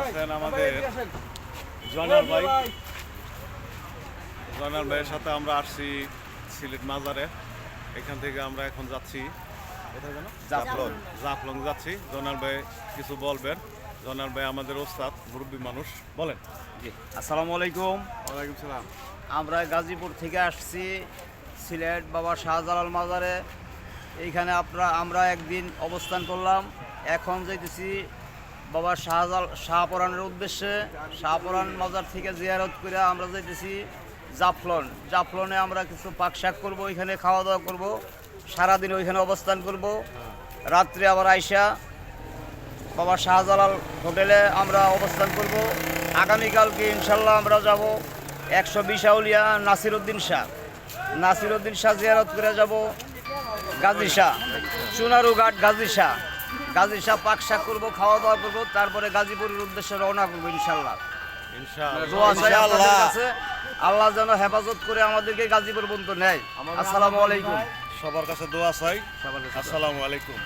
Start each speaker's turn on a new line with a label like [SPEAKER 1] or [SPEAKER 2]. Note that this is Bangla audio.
[SPEAKER 1] আছেন আমাদের জয়নাল ভাই। জয়নাল ভাইয়ের সাথে আমরা আসছি সিলেট মাজারে। এখান থেকে আমরা এখন যাচ্ছি।
[SPEAKER 2] জাফলং।
[SPEAKER 1] জাফলং যাচ্ছি। জয়নাল ভাই কিছু বলবেন। জয়নাল ভাই আমাদের ওস্তাদ মুরব্বী মানুষ। বলেন।
[SPEAKER 2] জি। আসসালামু আলাইকুম।
[SPEAKER 1] ওয়ালাইকুম সালাম।
[SPEAKER 2] আমরা গাজীপুর থেকে আসছি সিলেট বাবা শাহজালাল মাজারে। এইখানে আপনারা আমরা একদিন অবস্থান করলাম। এখন যাইতেছি বাবা শাহজাল শাহপরানের উদ্দেশ্যে। শাহপরান মাজার থেকে জিয়ারত করে আমরা যাইতেছি জাফলন। জাফলনে আমরা কিছু পাক শাক করব, ওইখানে খাওয়া দাওয়া করব, সারাদিন ওইখানে অবস্থান করব। রাত্রে আবার আইসা বাবা শাহজালাল হোটেলে আমরা অবস্থান করব। আগামীকালকে ইনশাল্লাহ আমরা যাব একশো বিশ আউলিয়া নাসিরউদ্দিন শাহ। নাসিরউদ্দিন শাহ জিয়ারত করে যাব। গাজী শাহ। চুনারুঘাট গাজী শাহ। গাজী শাহ পাক শাক করব খাওয়া দাওয়া করব তারপরে গাজীপুরের উদ্দেশ্যে রওনা করব ইনশাল্লাহ দোয়া চাই আপনাদের আল্লাহ যেন হেফাজত করে আমাদেরকে গাজীপুর পর্যন্ত নেয়। আসসালামু আলাইকুম।
[SPEAKER 1] সবার কাছে দোয়া চাই।
[SPEAKER 2] সবার কাছে
[SPEAKER 1] আসসালামু আলাইকুম।